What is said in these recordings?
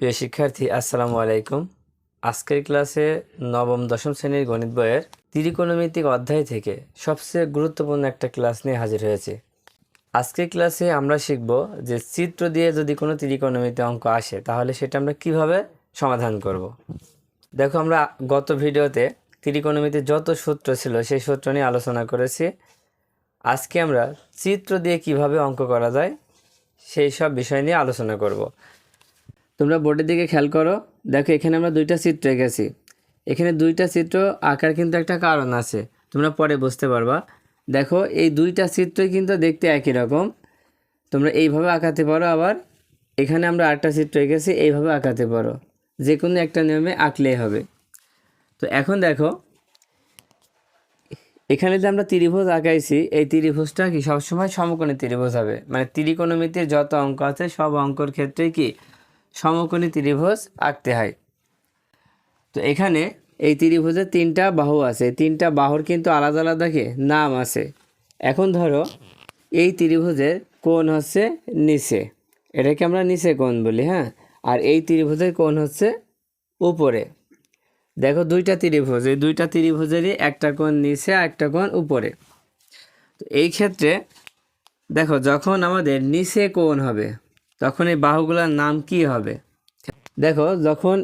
প্রিয় শিক্ষার্থী, আসসালামু আলাইকুম আজকের ক্লাসে নবম, দশম শ্রেণির গণিত বইয়ের ত্রিকোণমিতিক অধ্যায় থেকে সবচেয়ে গুরুত্বপূর্ণ একটা ক্লাস নিয়ে হাজির হয়েছে আজকের ক্লাসে আমরা শিখব যে চিত্র দিয়ে যদি কোনো ত্রিকোণমিতি অঙ্ক আসে, তাহলে সেটা আমরা কীভাবে সমাধান করব। দেখো, আমরা গত ভিডিওতে ত্রিকোণমিতির যত সূত্র ছিল, সেই সূত্র নিয়ে আলোচনা করেছি আজকে আমরা চিত্র দিয়ে কীভাবে অঙ্ক করা যায়, সেই সব বিষয় নিয়ে আলোচনা করব। তোমরা বোর্ডের দিকে খেয়াল করো। দেখো, এখানে আমরা দুইটা চিত্র এঁকেছি। এখানে দুইটা চিত্র আঁকার কিন্তু একটা কারণ আছে। তোমরা পরে বুঝতে পারবা। দেখো, এই দুইটা চিত্রই কিন্তু দেখতে একই রকম। তোমরা এইভাবে আঁকাতে পারো আবার। এখানে আমরা আটটা চিত্র এঁকেছি, এইভাবে আঁকাতে পারো। যে কোনো একটা নিয়মে আঁকলেই হবে। তো এখন দেখো, এখানে যে আমরা ত্রিভুজ আঁকাইছি, এই ত্রিভুজটা কি সবসময় সমকোণী ত্রিভুজ হবে? মানে ত্রিকোণমিতির যত অঙ্ক আছে, সব অঙ্কর ক্ষেত্রে কি সমকোণী ত্রিভুজ আঁকতে হয়। তো এখানে এই ত্রিভুজের তিনটা বাহু আছে। তিনটা বাহুর কিন্তু আলাদা আলাদা কি? নাম আছে। এখন ধরো এই ত্রিভুজের কোণ হচ্ছে নিচে। এটাকে আমরা নিচে কোণ বলি হ্যাঁ? আর এই ত্রিভুজের কোণ হচ্ছে উপরে। দেখো দুইটা ত্রিভুজ, এই দুইটা ত্রিভুজেরই একটা কোণ নিচে আর একটা কোণ উপরে। তো এই ক্ষেত্রে দেখো যখন আমাদের নিচে কোণ হবে তখন এই বাহুগুলোর নাম কি হবে? দেখো, যখন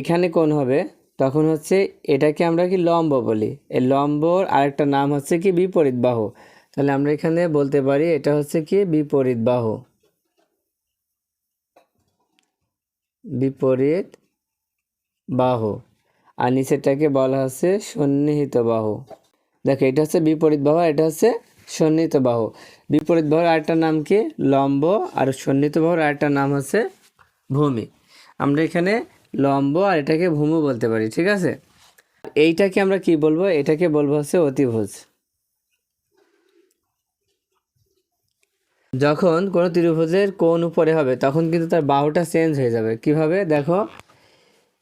এখানে কোন হবে, তখন হচ্ছে এটাকে আমরা কি লম্ব বলি। এই লম্বর আরেকটা নাম হচ্ছে কি বিপরীত বাহু। তাহলে আমরা এখানে বলতে পারি এটা হচ্ছে কি বিপরীত বাহু। বিপরীত বাহু। আর নিচেরটাকে বলা হচ্ছে সন্নিহিত বাহু। দেখো, এটা হচ্ছে বিপরীত বাহু এটা হচ্ছে সন্নিহিত বাহু। বিপরীত বাহুর আরেকটা নাম কি? লম্ব আর সন্নিহিত বাহুর আরেকটা নাম হচ্ছে ভূমি। আমরা এখানে লম্ব আর এটাকে ভূমি বলতে পারি, ঠিক আছে? এইটাকে আমরা কি বলব? এটাকে বলব হচ্ছে অতিভুজ। যখন কোনো ত্রিভুজের কোণ উপরে হবে, তখন কিন্তু তার বাহুটা চেঞ্জ হয়ে যাবে। কীভাবে? দেখো,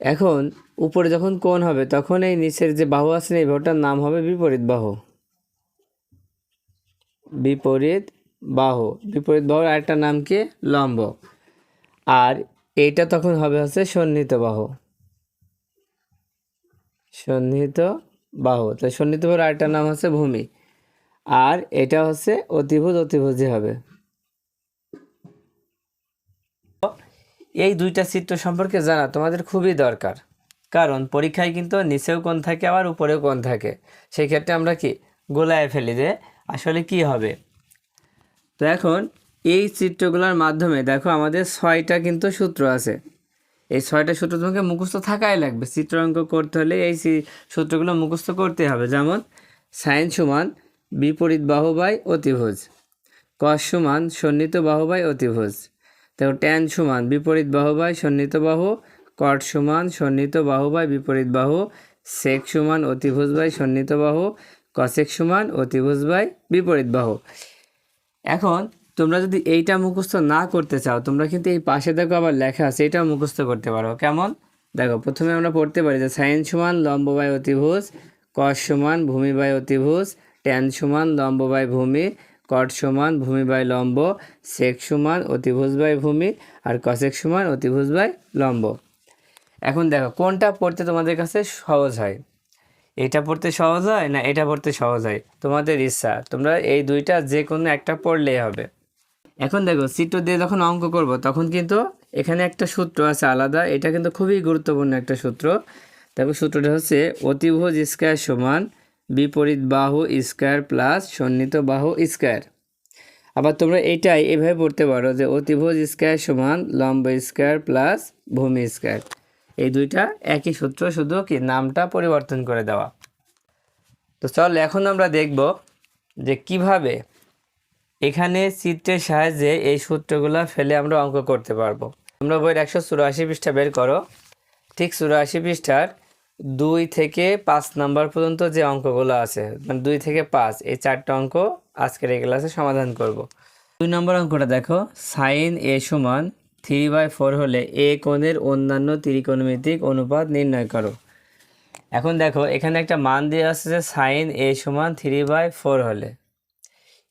এখন উপরে যখন কোণ হবে, তখন এই নিচের যে বাহু আছে এই বাহুটার নাম হবে বিপরীত বাহু। বিপরীত বাহু। বিপরীত বাহুর আরেকটা নাম কি? লম্ব। আর এইটা তখন হবে হচ্ছে সন্নিহিত বাহু। সন্নিহিত বাহু। তো সন্নিহিত বাহুর আরেকটা নাম হচ্ছে ভূমি। আর এটা হচ্ছে অতিভুজ অতিভুজই হবে। এই দুইটা চিত্র সম্পর্কে জানা তোমাদের খুবই দরকার। কারণ পরীক্ষায় কিন্তু নিচেও কোণ থাকে, আবার উপরেও কোণ থাকে। সেই ক্ষেত্রে আমরা কি? গোলায় ফেলি যে আসলে কি হবে? তো এখন এই চিত্রগুলোর মাধ্যমে দেখো আমাদের ছয়টা কিন্তু সূত্র আছে। এই ছয়টা সূত্র তোমাকে মুখস্থ থাকাই লাগবে। চিত্র অঙ্ক করতে হলে এই সূত্রগুলো মুখস্থ করতে হবে। যেমন সাইন সমান বিপরীত বাহু অতিভুজ। কস সমান সন্নিহিত বাহু অতিভুজ। দেখো ট্যান সমান বিপরীত বাহু বাই সন্নিহিত বাহু কট সমান সন্নিহিত বাহু বাই বিপরীত বাহু সেক সমান অতিভুজ বাই সন্নিহিত বাহু কসেক সমান অতিভুজ বাই বিপরীত বাহু। এখন তোমরা যদি এইটা মুখস্থ না করতে চাও, তোমরা কিন্তু এই পাশে দেখো আবার লেখা আছে, এটাও মুখস্থ করতে পারো। কেমন? দেখো, প্রথমে আমরা পড়তে পারি যে সাইন সমান লম্ব বাই অতিভুজ কস সমান ভূমি বাই অতিভুজ ট্যান সমান লম্ব বাই ভূমি কট সমান ভূমি বাই লম্ব সেক সমান অতিভুজ বাই ভূমি, আর কসেক সমান অতিভুজ বাই লম্ব। এখন দেখো, কোনটা পড়তে তোমাদের কাছে সহজ হয়? এটা পড়তে সহজ হয় না এটা পড়তে সহজ হয়? তোমাদের ইচ্ছা। তোমরা এই দুইটা যে কোনো একটা পড়লেই হবে। এখন দেখো চিত্র দিয়ে যখন অঙ্ক করব, তখন কিন্তু এখানে একটা সূত্র আছে আলাদা। এটা কিন্তু খুবই গুরুত্বপূর্ণ একটা সূত্র। দেখো, সূত্রটা হচ্ছে অতিভুজ স্কোয়ার সমান বিপরীত বাহু স্কোয়ার প্লাস সন্নিহিত বাহু স্কোয়ার। আবার তোমরা এটাই এভাবে পড়তে পারো যে অতিভুজ স্কোয়ার সমান লম্ব স্কোয়ার প্লাস ভূমি স্কোয়ার। এই দুইটা একই সূত্র শুধু কি নামটা পরিবর্তন করে দেওয়া। তো চল এখন আমরা দেখব যে কীভাবে এখানে চিত্রের সাহায্যে এই সূত্রগুলো ফেলে আমরা অঙ্ক করতে পারব। তোমরা বইয়ের একশো চুরাশি পৃষ্ঠা বের করো। ঠিক চুরাশি পৃষ্ঠার দুই থেকে পাঁচ নাম্বার পর্যন্ত যে অঙ্কগুলো আছে মানে দুই থেকে পাঁচ, এই চারটা অঙ্ক আজকের এই ক্লাসে সমাধান করব। দুই নম্বর অঙ্কটা দেখো, সাইন এ সমান থ্রি বাই ফোর হলে এ কোণের অন্যান্য ত্রিকোণমিতিক অনুপাত নির্ণয় করো। এখন দেখো, এখানে একটা মান দিয়ে আছে যে সাইন এ সমান থ্রি বাই ফোর হলে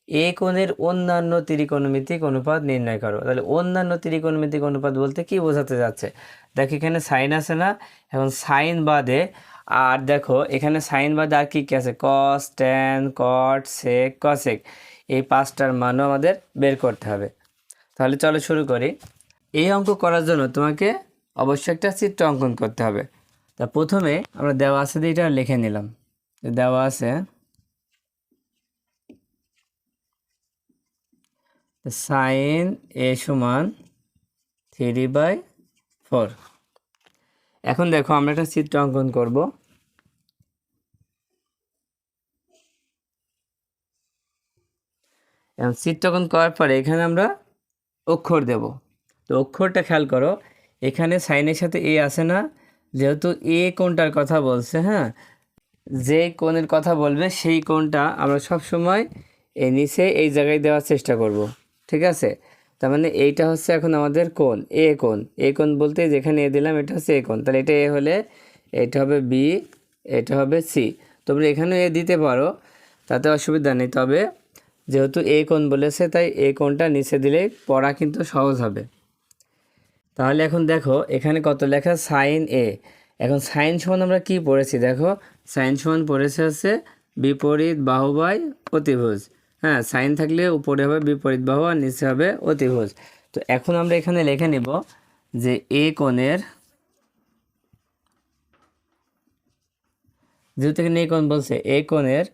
এ কোণের অন্যান্য ত্রিকোণমিতিক অনুপাত নির্ণয় করো। তাহলে অন্যান্য ত্রিকোণমিতিক অনুপাত বলতে কি বোঝাতে যাচ্ছে? দেখো, এখানে সাইন আছে না? এখন সাইন বাদে আর দেখো, এখানে সাইন বাদে আর কি কি আছে? কস ট্যান কট সেক কসেক এই পাঁচটার মানও আমাদের বের করতে হবে। তাহলে চলো শুরু করি। এই অঙ্ক করার জন্য তোমাকে অবশ্যই একটা চিত্র অঙ্কন করতে হবে। তা প্রথমে আমরা দেওয়া আছে দিয়ে এটা লিখে নিলাম। দেওয়া আছে সাইন এ সমান থ্রি বাই ফোর এখন দেখো আমরা একটা চিত্র অঙ্কন করব। এখন চিত্র অঙ্কন করার পরে এখানে আমরা অক্ষর দেব। তো অক্ষরটা খেয়াল করো, এখানে সাইনের সাথে এ আসে না, যেহেতু এ কোনটার কথা বলছে হ্যাঁ? যে কোণের কথা বলবে, সেই কোণটা আমরা সব সময় এই নিচে এই জায়গায় দেওয়ার চেষ্টা করব, ঠিক আছে? তার মানে এইটা হচ্ছে এখন আমাদের কোণ, এ কোণ এ কোণ বলতে যেখানে এ দিলাম, এটা হচ্ছে এ কোণ, তাহলে এটা এ হলে এটা হবে বি, এটা হবে সি, তোমরা এখানে এ দিতে পারো, তাতে অসুবিধা নেই, তবে যেহেতু এ কোণ বলেছে, তাই এ কোণটা নিচে দিলেই পড়া কিন্তু সহজ হবে। তাহলে এখন দেখো, এখানে কত লেখা? সাইন এ এখন সাইন সমান আমরা কি পড়েছি? দেখো সাইন সমান পড়েছে হচ্ছে বিপরীত বাহুবাই অতিভুজ। হ্যাঁ সাইন থাকলে উপরে হবে বিপরীত বাহু আর নিচে হবে অতিভুজ। তো এখন আমরা এখানে লিখে নিব যে এ কোণের, যেহেতু এখানে এ কোণ বলছে এ কোণের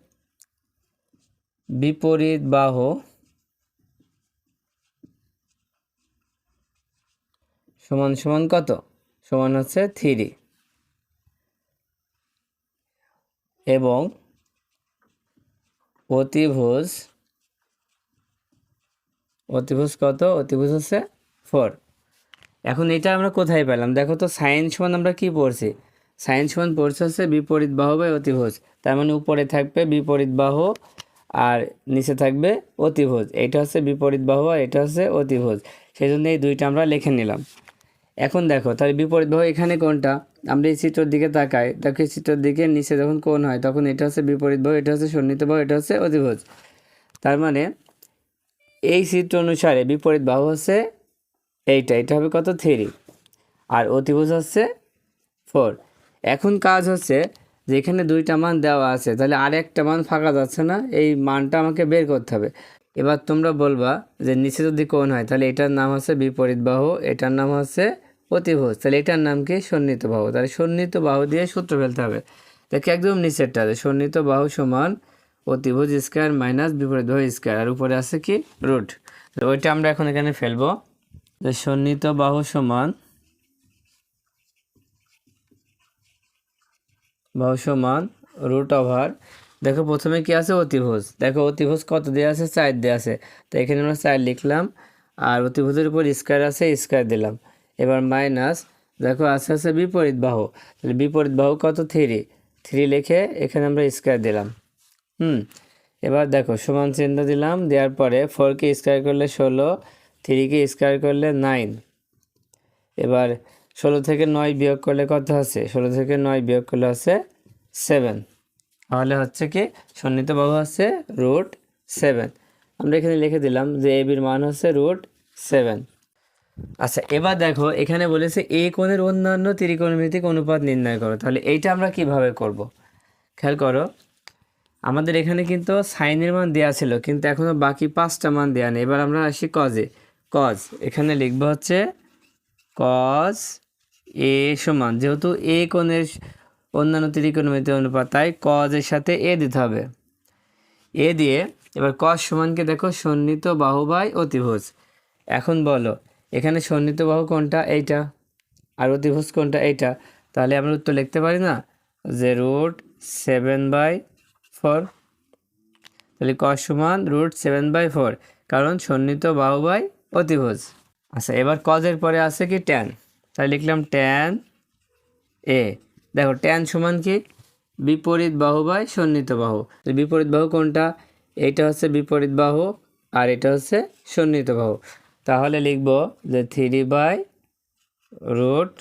বিপরীত বাহু সমান সমান কত? সমান হচ্ছে থ্রি এবং অতিভুজ অতিভুজ কত? অতিভুজ হচ্ছে ফোর এখন এটা আমরা কোথায় পেলাম? দেখো তো সাইন সমান আমরা কি পড়ছি? সাইন সমান পড়ছে হচ্ছে বিপরীত বাহু বাই অতিভুজ। তার মানে উপরে থাকবে বিপরীত বাহু আর নিচে থাকবে অতিভুজ। এটা হচ্ছে বিপরীত বাহু আর এটা হচ্ছে অতিভুজ। সেই জন্য এই দুইটা আমরা লিখে নিলাম। এখন দেখো তাহলে বিপরীত বাহু এখানে কোনটা? আমরা এই চিত্রের দিকে তাকাই, দেখো এই চিত্রের দিকে নিচে যখন কোণ হয়, তখন এটা হচ্ছে বিপরীত বাহু, এটা হচ্ছে সন্নিহিত বাহু, এটা হচ্ছে অতিভুজ তার মানে এই চিত্র অনুসারে বিপরীত বাহু হচ্ছে এইটা, এটা হবে কত? থ্রি আর অতিভুজ হচ্ছে ফোর এখন কাজ হচ্ছে যে এখানে দুইটা মান দেওয়া আছে, তাহলে আর একটা মান ফাঁকা যাচ্ছে না, এই মানটা আমাকে বের করতে হবে। এবার তোমরা বলবা যে নিচে যদি কোণ হয়, তাহলে এটার নাম হচ্ছে বিপরীত বাহু, এটার নাম হচ্ছে অতিভুজ তাহলে এটার নাম কি? সন্নিহিত বাহু। তাহলে সন্নিহিত বাহু দিয়ে সূত্র ফেলতে হবে। দেখি একদম নিচেরটা সন্নিহিত বাহু সমান অতিভুজ স্কোয়ার মাইনাস বিপরীত বাহু স্কোয়ার। আর উপরে আছে কি? রুট। ওইটা আমরা এখন এখানে ফেলব। সন্নিহিত বাহু সমান বাহু সমান রুট ওভার, দেখো প্রথমে কি আছে? অতিভুজ। দেখো অতিভুজ কত দেওয়া আছে? চার দেওয়া আছে। তো এখানে আমরা চার লিখলাম। আর অতিভুজের উপর স্কোয়ার আছে, স্কোয়ার দিলাম। এবার মাইনাস, দেখো আস্তে আস্তে বিপরীত বাহু। তাহলে বিপরীত বাহু কত? থ্রি। থ্রি লিখে এখানে আমরা স্কোয়ার দিলাম। হুম, এবার দেখো সমান চিহ্ন দিলাম, দেওয়ার পরে ফোরকে স্কোয়ার করলে ষোলো, থ্রিকে স্কোয়ার করলে নাইন। এবার ষোলো থেকে নয় বিয়োগ করলে কত আছে? ষোলো থেকে নয় বিয়োগ করলে হচ্ছে সেভেন। তাহলে হচ্ছে কি সন্নিহিত বাহু হচ্ছে রুট সেভেন। আমরা এখানে লিখে দিলাম যে এ বির মান হচ্ছে রুট সেভেন। আচ্ছা এবার দেখো, এখানে বলেছে এ কোণের অন্যান্য ত্রিকোণমিতিক অনুপাত নির্ণয় করো। তাহলে এইটা আমরা কীভাবে করব? খেয়াল করো, আমাদের এখানে কিন্তু সাইনের মান দেওয়া ছিল, কিন্তু এখনও বাকি পাঁচটা মান দেওয়া নেই। এবার আমরা আসি কজে কজ এখানে লিখব হচ্ছে কজ এ সমান, যেহেতু এ কোণের অন্যান্য ত্রিকোণমিতি অনুপাত, তাই কজের সাথে এ দিতে হবে। এ দিয়ে, এবার কজ সমানকে দেখো সন্নিহিত বাহু বাই অতিভুজ। এখন বলো এখানে সন্নিহিত বাহু কোনটা? এইটা। আর অতিভুজ কোনটা? এইটা। তাহলে আমরা উত্তর লিখতে পারি না? যে রুট সেভেন বাই ফোর তাহলে কস সমান রুট সেভেন বাই ফোর কারণ সন্নিহিত বাহু বাই অতিভুজ আচ্ছা এবার কজের পরে আছে কি ট্যান তাহলে লিখলাম ট্যান এ দেখো ট্যান সমান কি? বিপরীত বাহু বাই সন্নিহিত বাহু। বিপরীত বাহু কোনটা? এইটা হচ্ছে বিপরীত বাহু আর এটা হচ্ছে সন্নিহিত বাহু। তাহলে লিখব যে থ্রি বাই রুট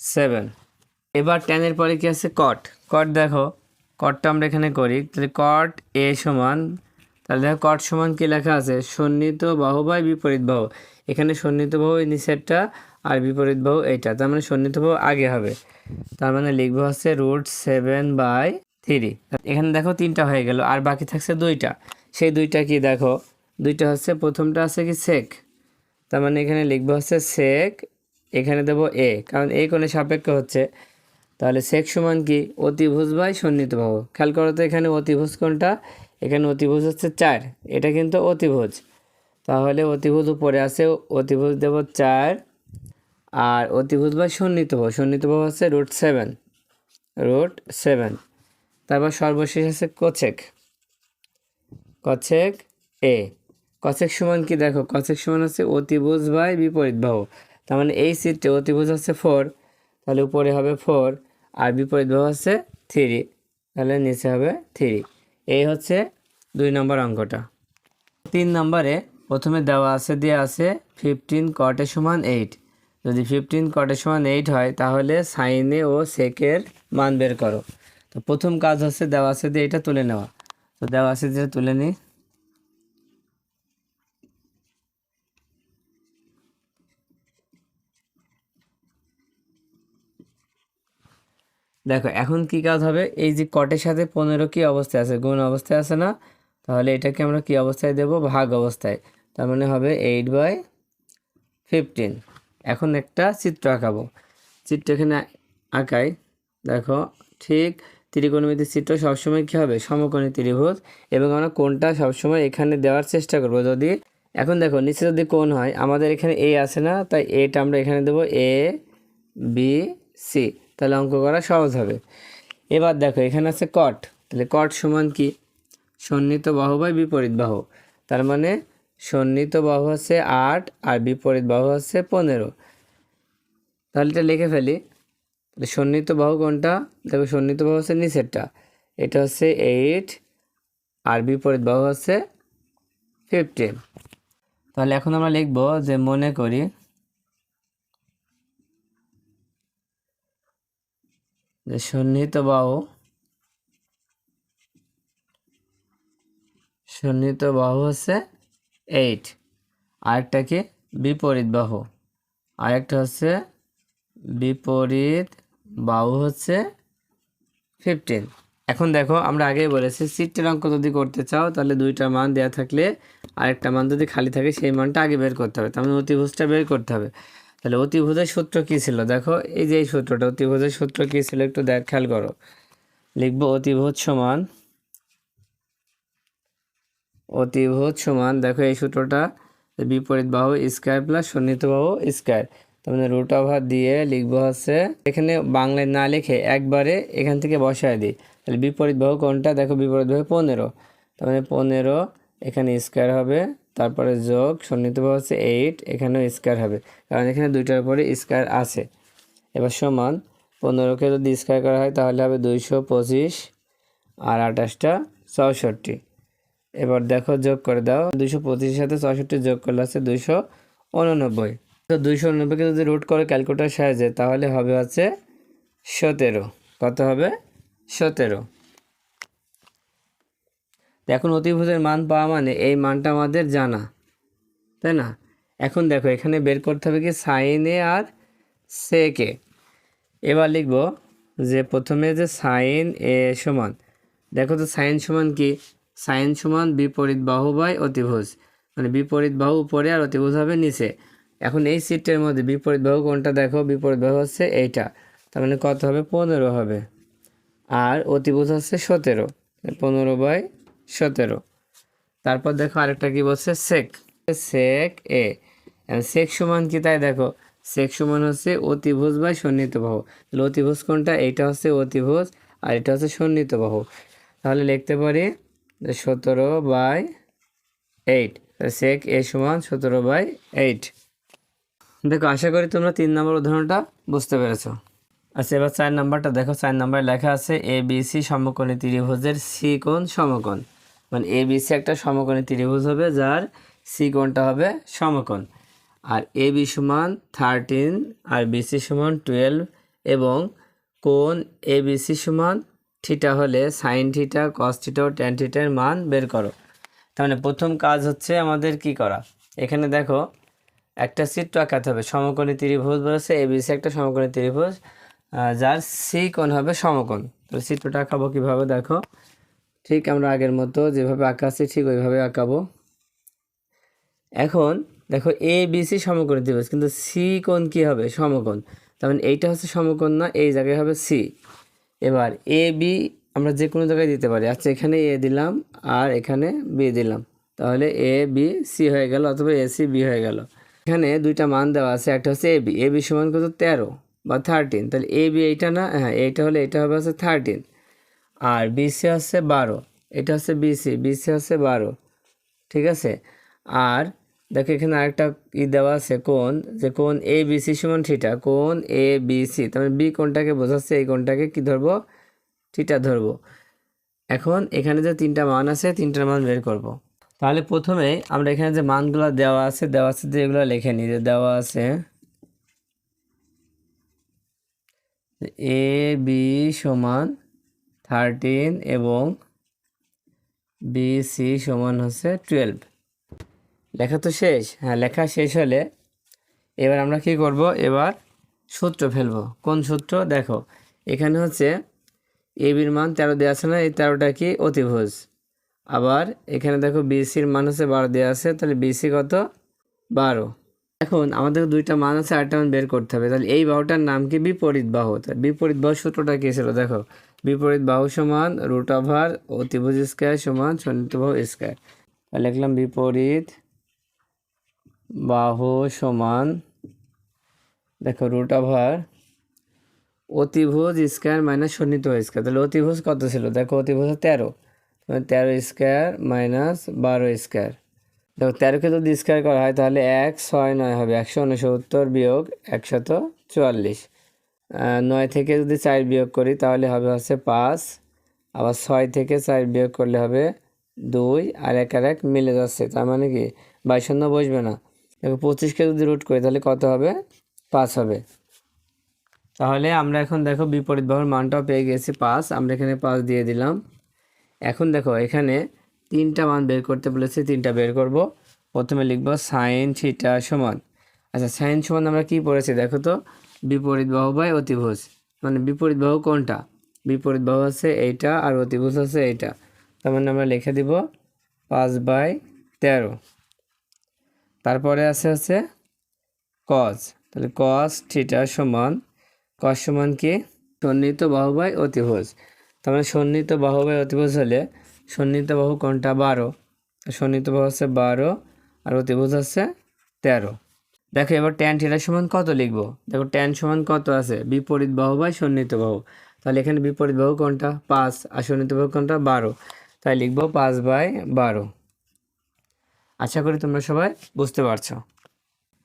সেভেন এবার টেনের পরে কি আছে? কট কট দেখো কটটা আমরা এখানে করি। তাহলে কট এ সমান, তাহলে দেখো কট সমান কী লেখা আছে? সন্নিহিত বাহু বাই বিপরীত বাহু। এখানে সন্নিহিত বাহু নিচেরটা আর বিপরীত বাহু এইটা। তার মানে সন্নিহিত বাহু আগে হবে। তার মানে লিখব হচ্ছে রুট সেভেন বাই থ্রি এখানে দেখো তিনটা হয়ে গেল, আর বাকি থাকছে দুইটা। সেই দুইটা কি দেখো? দুইটা হচ্ছে, প্রথমটা আছে কি সেক তার মানে এখানে লিখব হচ্ছে সেক এখানে দেবো এ কারণ এই কোণে সাপেক্ষ হচ্ছে। তাহলে সেক সমান কি? অতিভুজ বাই সন্নিহিত বাহু। খেয়াল করো তো এখানে অতিভুজ কোনটা এখানে অতিভুজ হচ্ছে চার, এটা কিন্তু অতিভুজ। তাহলে অতিভুজ উপরে আছে, অতিভুজ দেব চার, আর অতিভুজ বাই সন্নিহিত বাহু। সন্নিহিত বাহু হচ্ছে রুট সেভেন রুট সেভেন তারপর সর্বশেষ আছে কোচেক কচেক এ কচেক সমান কি? দেখো কচেক সমান হচ্ছে অতিভুজ বাই বিপরীত বাহু। তার মানে এই সিটে অতিভুজ হচ্ছে ফোর তাহলে উপরে হবে ফোর আর বিপরীত বাহু হচ্ছে থ্রি তাহলে নিচে হবে থ্রি এই হচ্ছে দুই নম্বর অঙ্কটা। তিন নম্বরে প্রথমে দেওয়া আছে, দিয়ে আছে ফিফটিন কটের সমান এইট যদি ফিফটিন কটের সমান এইট হয়, তাহলে সাইনে ও সেকের মান বের করো। তো প্রথম কাজ হচ্ছে দেওয়া আছে দিয়ে এটা তুলে নেওয়া। তো দেওয়া আছে দিয়ে তুলে নিই দেখো, এখন কি কাজ হবে? এই যে কটের সাথে পনেরো কি অবস্থায় আছে? গুণ অবস্থায় আছে না? তাহলে এটাকে আমরা কি অবস্থায় দেব? ভাগ অবস্থায়। তার মানে হবে এইট বাই ফিফটিন। এখন একটা চিত্র আঁকাবো। চিত্র এখানে আঁকাই। দেখো, ঠিক ত্রিকোণমিতি চিত্র সবসময় কী হবে? সমকোণী ত্রিভুজ। এবং আমরা কোনটা সবসময় এখানে দেওয়ার চেষ্টা করব। যদি, এখন দেখো, নিচে যদি কোণ হয়, আমাদের এখানে এ আছে না? তাই এটা আমরা এখানে দেবো এ বি সি তাহলে অঙ্ক করা সহজ হবে। এবার দেখো, এখানে আছে কট তাহলে কট সমান কি? সন্নিহিত বাহু বাই বিপরীত বাহু। তার মানে সন্নিহিত বাহু হচ্ছে আট আর বিপরীত বাহু হচ্ছে পনেরো। তাহলে এটা লিখে ফেলি। তাহলে সন্নিহিত বাহু কোনটা? দেখো, সন্নিহিত বাহু হচ্ছে নিচেরটা। এটা হচ্ছে এইট আর বিপরীত বাহু হচ্ছে ফিফটিন তাহলে এখন আমরা লিখব যে মনে করি যে সন্নিহিত বাহু সন্নিহিত বাহু হচ্ছে এইট আরেকটা কি বিপরীত বাহু। আরেকটা হচ্ছে বিপরীত বাহু হচ্ছে ফিফটিন এখন দেখো, আমরা আগেই বলেছি সিটের অঙ্ক যদি করতে চাও, তাহলে দুইটা মান দেওয়া থাকলে আরেকটা মান যদি খালি থাকে, সেই মানটা আগে বের করতে হবে। তার মানে অতিভুজটা বের করতে হবে। তাহলে অতিভুজের সূত্র কী ছিল? দেখো, এই যে এই সূত্রটা, অতিভুজের সূত্র কী ছিল? একটু দেখ, খেয়াল করো। লিখব অতিভুজ সমান অতিভুজ সমান, দেখো এই সূত্রটা, বিপরীত বাহু স্কোয়ার প্লাস সন্নিহিত বাহু স্কোয়ার। তার মানে রুট ওভার দিয়ে লিখব হচ্ছে, এখানে বাংলায় না লিখে একবারে এখান থেকে বসায় দিই। তাহলে বিপরীত বাহু কোনটা? দেখো বিপরীত বাহু পনেরো। তার মানে পনেরো এখানে স্কোয়ার হবে তারপরে যোগ সন্নিহিত বাহু হচ্ছে এইট এখানেও স্কোয়ার হবে। কারণ এখানে দুইটার পরে স্কোয়ার আছে। এবার সমান, পনেরোকে যদি স্কোয়ার করা হয়, তাহলে হবে দুইশো পঁচিশ আর আঠাশটা চৌষট্টি এবার দেখো যোগ করে দাও, দুইশো পঁচিশের সাথে চৌষট্টি যোগ করলে আছে দুইশো উননব্বই। তো দুইশো উননব্বইকে যদি রুট করে ক্যালকুলেটার সাহায্যে, তাহলে হবে হচ্ছে সতেরো। কত হবে? সতেরো। এখন অতিভুজের মান পাওয়া মানে এই মানটা আমাদের জানা, তাই না? এখন দেখো, এখানে বের করতে হবে কি? সাইনে আর সেকে এবার লিখব যে প্রথমে যে সাইন এ সমান, দেখো তো সাইন সমান কি? সাইন সমান বিপরীত বাহু বাই অতিভুজ মানে বিপরীত বাহু উপরে আর অতিভুজ হবে নিচে। এখন এই সিটের মধ্যে বিপরীত বাহু কোনটা দেখো? বিপরীত বাহু হচ্ছে এইটা, তার মানে কত হবে? পনেরো হবে। আর অতিভুজ হচ্ছে সতেরো পনেরো বাই সতেরো। তারপর দেখো আরেকটা কি বলছে? সেক সেক এ সেক সমান কি তাই দেখো? সেক সমান হচ্ছে অতিভুজ বাই সন্নিহিত বাহু। তাহলে অতিভুজ কোনটা? এইটা হচ্ছে অতিভুজ আর এটা হচ্ছে সন্নিহিত বাহু। তাহলে লিখতে পারি সতেরো বাই এইট সেক এ সমান সতেরো বাই এইট দেখো, আশা করি তোমরা তিন নম্বর উদাহরণটা বুঝতে পেরেছ। আচ্ছা এবার চার নাম্বারটা দেখো। চার নাম্বারে লেখা আছে এ বি সি সমকোণী ত্রিভুজের সি কোণ সমকোণ। মানে এ বি সি একটা সমকোণী ত্রিভুজ হবে, যার সি কোণটা হবে সমকোণ। আর এ বি সমান থার্টিন আর বিসি সমান টুয়েলভ এবং কোণ এ বি সি সমান থিটা হলে সাইন থিটা কস থিটা ও ট্যান থিটার মান বের করো। তার মানে প্রথম কাজ হচ্ছে আমাদের কি করা? এখানে দেখো, একটা চিত্র আঁকাতে হবে। সমকোণী ত্রিভুজ বলেছে এবিসি একটা সমকোণী ত্রিভুজ যার সি কোণ হবে সমকোণ। তো চিত্রটা আঁকাবো কীভাবে? দেখো ঠিক আমরা আগের মতো যেভাবে আঁকাচ্ছি ঠিক ওইভাবে আঁকাবো। এখন দেখো এ বি সি সমকোণ ত্রিভুজ, কিন্তু সি কোণ কি হবে? সমকোণ। তার মানে এইটা হচ্ছে সমকোণ না, এই জায়গায় হবে সি এবার এ বি আমরা যে কোনো জায়গায় দিতে পারি। আচ্ছা এখানে এ দিলাম আর এখানে বি দিলাম। তাহলে এ বি সি হয়ে গেল অথবা এ সি বি হয়ে গেল। এখানে দুইটা মান দেওয়া আছে, একটা হচ্ছে এ বি এ বি সমান কত? তেরো বা থার্টিন তাহলে এ বি এইটা না হ্যাঁ এইটা হলে এটা হবে হচ্ছে থার্টিন আর বিসি হচ্ছে বারো, এটা হচ্ছে বিসি বিসি হচ্ছে বারো, ঠিক আছে? আর দেখো এখানে আরেকটা ই দেওয়া আছে, কোন? যে কোন এ বিসি সমান থিটা, কোন এ, বি, সি, তার মানে বি কোনটাকে বোঝাচ্ছে, এই কোনটাকে কি ধরবো? থিটা ধরবো। এখন এখানে যে তিনটা মান আছে, তিনটার মান বের করব। তাহলে প্রথমে আমরা এখানে যে মানগুলো দেওয়া আছে দেওয়া আছে যে এগুলো লিখে নিই। যে দেওয়া আছে এ, বি সমান থার্টিন এবং বি সি সমান হচ্ছে টুয়েলভ। লেখা তো শেষ। হ্যাঁ লেখা শেষ হলে এবার আমরা কি করব? এবার সূত্র ফেলব। কোন সূত্র? দেখো, এখানে হচ্ছে এ বির মান তেরো দেওয়া আছে না? এই তেরোটা কি? অতিভুজ। আবার এখানে দেখো বিসির মান হচ্ছে বারো দেওয়া আছে, তাহলে বিসি কত? বারো। এখন আমাদের দুইটা মান আছে, আরেকটা মান বের করতে হবে। তাহলে এই বাহুটার নাম কি? বিপরীত বাহু। বিপরীত বাহু সূত্রটা কি ছিল? দেখো বিপরীত বাহু সমান রুট ওভার অতিভুজ স্কোয়ার সমান সন্নিহিত বাহু স্কোয়ার তাহলে লিখলাম বিপরীত বাহু সমান, দেখো রুট ওভার অতিভুজ স্কোয়ার মাইনাস সন্নিহিত স্কোয়ার তাহলে অতিভুজ কত ছিল? দেখো অতিভুজ তেরো। তেরো স্কোয়ার মাইনাস বারো স্কোয়ার দেখো তেরোকে যদি স্কোয়ার করা হয় তাহলে এক ছয় নয় হবে। একশো উনসত্তর বিয়োগ একশত চুয়াল্লিশ। নয় থেকে যদি চার বিয়োগ করি, তাহলে হবে হচ্ছে পাঁচ। আবার ছয় থেকে চার বিয়োগ করলে হবে দুই, আর এক আর এক মিলে যাচ্ছে। তার মানে কি? বাইশ বসবে না। দেখো পঁচিশকে যদি রুট করি, তাহলে কত হবে? পাঁচ হবে। তাহলে আমরা এখন দেখো বিপরীত বাহুর মানটাও পেয়ে গেছি পাঁচ। আমরা এখানে পাঁচ দিয়ে দিলাম। এখন দেখো এখানে তিনটা মান বের করতে বলেছে, তিনটা বের করব। প্রথমে লিখব সাইন থিটা সমান। আচ্ছা সাইন সমান আমরা কি পড়েছি? দেখো তো বিপরীত বাহু বাই অতিভুজ। মানে বিপরীত বাহু কোনটা? বিপরীত বাহু আছে এইটা আর অতিভুজ আছে এইটা। তার মানে আমরা লিখে দিব পাঁচ বাই তেরো। তারপরে আছে হচ্ছে কজ তাহলে কস থিটা সমান কস সমান কি? সন্নিহিত বাহু বাই অতিভুজ। তার মানে সন্নিহিত বাহু বাই অতিভুজ হলে সন্নিহিত বাহু কোনটা? বারো। সন্নিহিত বাহু হচ্ছে বারো আর অতিভুজ হচ্ছে তেরো। দেখো, এবার ট্যান থিটা সমান কত লিখব? দেখো ট্যান সমান কত আছে? বিপরীত বাহু বাই সন্নিহিত বাহু। তাহলে এখানে বিপরীত বাহু কোনটা? পাঁচ। আর সন্নিহিত বাহু কোনটা? বারো। তাই লিখব পাঁচ বাই বারো। আশা করি তোমরা সবাই বুঝতে পারছ।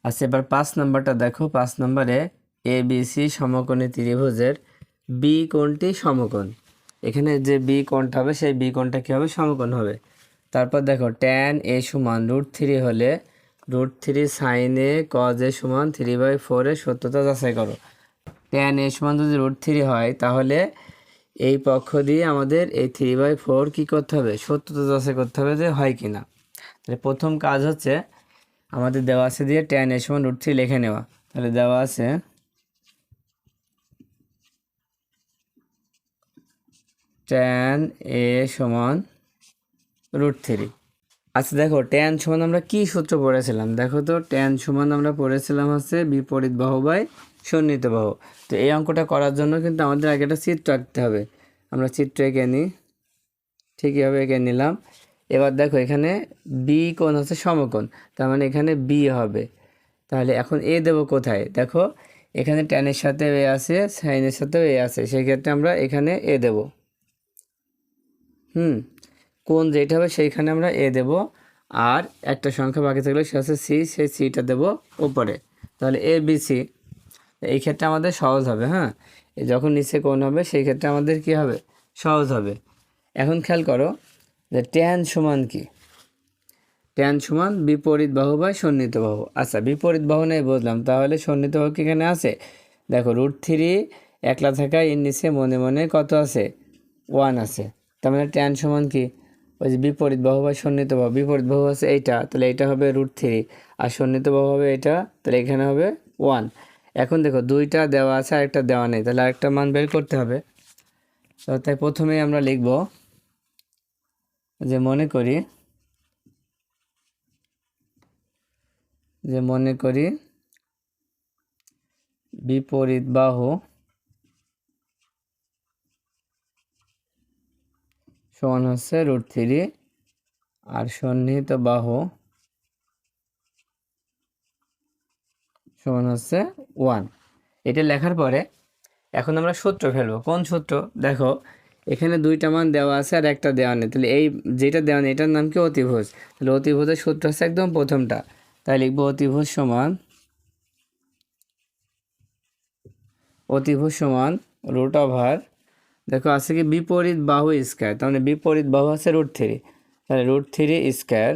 আচ্ছা এবার পাঁচ নাম্বারটা দেখো। পাঁচ নম্বরে এ বি সি সমকোণী ত্রিভুজের বি কোণটি সমকোণ। এখানে যে বি কোণটা হবে, সেই বি কোণটা কী হবে? সমকোণ হবে। তারপর দেখো ট্যান এ সমান রুট থ্রি হলে root three sine A cos A সমান থ্রি বাই ফোরের সত্যতা যাচাই করো। ট্যান এ সমান যদি রুট থ্রি হয়, তাহলে এই পক্ষ দিয়ে আমাদের এই থ্রি বাই ফোর কী করতে হবে? সত্যতা যাচাই করতে হবে যে হয় কি না তাহলে প্রথম কাজ হচ্ছে আমাদের দেওয়া আছে দিয়ে ট্যান এ সমান রুট থ্রি লিখে নেওয়া। তাহলে দেওয়া আছে ট্যান এ সমান রুট থ্রি আচ্ছা দেখো ট্যান সমান আমরা কি সূত্র পড়েছিলাম? দেখো তো ট্যান সমান আমরা পড়েছিলাম হচ্ছে বিপরীত বাহু বাই সন্নিহিত বাহু। তো এই অঙ্কটা করার জন্য কিন্তু আমাদের আগে একটা চিত্র আঁকতে হবে। আমরা চিত্র এঁকে নিই ঠিকইভাবে এঁকে নিলাম। এবার দেখো, এখানে বি কোণ হচ্ছে সমকোণ, তার মানে এখানে বি হবে। তাহলে এখন এ দেবো কোথায়? দেখো, এখানে ট্যানের সাথে এ আছে সাইনের সাথেও এ আছে সেই ক্ষেত্রে আমরা এখানে এ দেব। হুম? কোন যেটা হবে সেইখানে আমরা এ দেব, আর একটা সংখ্যা বাকি থাকলে সে হচ্ছে সি, সেই সিটা দেব উপরে। তাহলে এ, বি, সি। এই ক্ষেত্রে আমাদের সহজ হবে হ্যাঁ? যখন নিচে কোন হবে, সেই ক্ষেত্রে আমাদের কি হবে? সহজ হবে। এখন খেয়াল করো যে ট্যান সমান কি? ট্যান সমান বিপরীত বাহু বা সন্নিহিত বাহু। আচ্ছা বিপরীত বাহু নেই, বুঝলাম। তাহলে সন্নিহিত বাহু এখানে আছে? দেখো রুট থ্রি একলা থাকা এর নিচে মনে মনে কত আছে? ওয়ান আছে। তার মানে ট্যান সমান কি? ওই যে বিপরীত বাহু বা সন্নিহিত বাহু, বিপরীত বাহু আছে এইটা, তাহলে এইটা হবে রুট থ্রি আর সন্নিহিত বাহু হবে এটা, তাহলে এখানে হবে ওয়ান এখন দেখো, দুইটা দেওয়া আছে, আরেকটা দেওয়া নেই, তাহলে আরেকটা মান বের করতে হবে। তো তাই প্রথমেই আমরা লিখব, যে মনে করি, যে মনে করি বিপরীত বাহু সমান হচ্ছে রুট থ্রি আর সন্নিহিত বাহু সমান হচ্ছে ওয়ান। এটা লেখার পরে এখন আমরা সূত্র ফেলব। কোন সূত্র? দেখো, এখানে দুইটা মান দেওয়া আছে আর একটা দেওয়া নেই। তাহলে এই যেটা দেওয়া নেই, এটার নাম কি? অতিভুজ। তাহলে অতিভুজের সূত্র হচ্ছে একদম প্রথমটা। তাই লিখব অতিভুজ সমান অতিভুজ সমান রুট ওভার দেখো, আছে কি বিপরীত বাহু স্কোয়ার তার মানে বিপরীত বাহু আছে রুট থ্রি তাহলে রুট থ্রি স্কোয়ার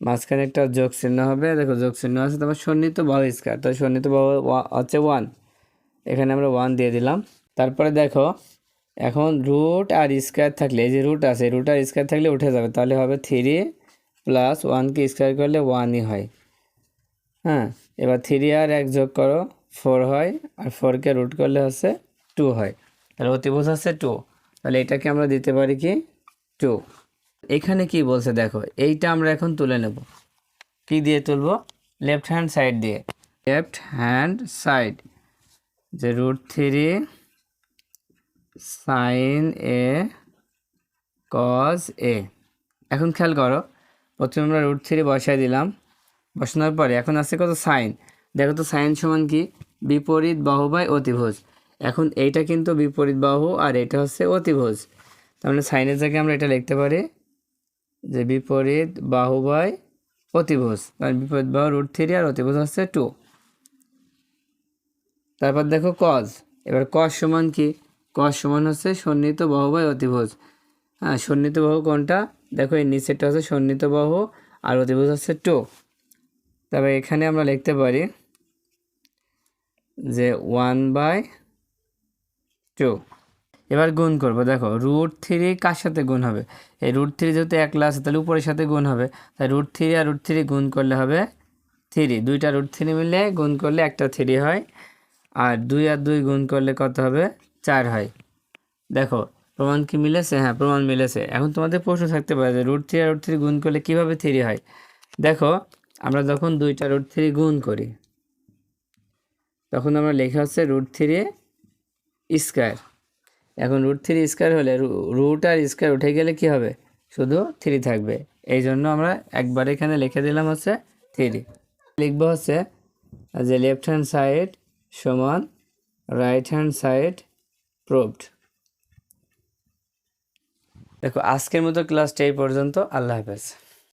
মাঝখানে একটা যোগ চিহ্ন হবে, দেখো যোগ চিহ্ন আছে, তারপর সন্নিহিত বাহু স্কোয়ার তাহলে সন্নিহিত বাহু হচ্ছে ওয়ান এখানে আমরা ওয়ান দিয়ে দিলাম। তারপরে দেখো, এখন রুট আর স্কোয়ার থাকলে, এই যে রুট আছে রুট আর স্কোয়ার থাকলে উঠে যাবে, তাহলে হবে থ্রি প্লাস ওয়ানকে স্কোয়ার করলে ওয়ানই হয়। হ্যাঁ এবার থ্রি আর এক যোগ করো ফোর হয়, আর ফোরকে রুট করলে হচ্ছে টু হয়। তাহলে অতিভুজ হচ্ছে টু তাহলে এটাকে আমরা দিতে পারি কি? টু এখানে কি বলছে দেখো, এইটা আমরা এখন তুলে নেব। কি দিয়ে তুলবো? লেফট হ্যান্ড সাইড দিয়ে। লেফট হ্যান্ড সাইড যে root three sine A cos A এখন খেয়াল করো, প্রথমে আমরা রুট থ্রি বসাই দিলাম। বসানোর পরে এখন আছে কত? সাইন দেখো তো সাইন সমান কি? বিপরীত বাহু অতিভুজ। এখন এইটা কিন্তু বিপরীত বাহু আর এটা হচ্ছে অতিভুজ। তার মানে সাইনের জায়গায় আমরা এটা লিখতে পারি যে বিপরীত বাহু বাই অতিভুজ। মানে বিপরীত বাহু রুট থ্রি আর অতিভুজ হচ্ছে টু তারপর দেখো কজ এবার কজ সমান কি? কজ সমান হচ্ছে সন্নিহিত বাহু বাই অতিভুজ। হ্যাঁ সন্নিহিত বাহু কোনটা? দেখো এই নিচেরটা হচ্ছে সন্নিহিত বাহু আর অতিভুজ হচ্ছে টু তবে এখানে আমরা লিখতে পারি যে ওয়ান বাই টু এবার গুণ করব, দেখো রুট থ্রি কার সাথে গুণ হবে? এই রুট থ্রি যেহেতু একলা আছে, তাহলে উপরের সাথে গুণ হবে। তাই রুট থ্রি আর রুট থ্রি গুণ করলে হবে থ্রি দুইটা রুট থ্রি মিলে গুণ করলে একটা থ্রি হয়। আর দুই আর দুই গুণ করলে কত হবে? চার হয়। দেখো, প্রমাণ কি মিলেছে? হ্যাঁ প্রমাণ মিলেছে। এখন তোমাদের প্রশ্ন থাকতে পারে যে রুট থ্রি আর রুট থ্রি গুণ করলে কীভাবে থ্রি হয়? দেখো, আমরা যখন দুইটা রুট থ্রি গুণ করি, তখন আমরা লেখা হচ্ছে রুট থ্রি স্কোয়ার এখন রুট থ্রি স্কোয়ার হলে রুট আর স্কোয়ার উঠে গেলে কি হবে? শুধু থ্রি থাকবে। এই জন্য আমরা একবার এখানে লিখে দিলাম হচ্ছে থ্রি লিখব হচ্ছে যে লেফট হ্যান্ড সাইড সমান রাইট হ্যান্ড সাইড প্রুভড দেখো, আজকের মতো ক্লাসটা এই পর্যন্ত। আল্লাহ হাফেজ।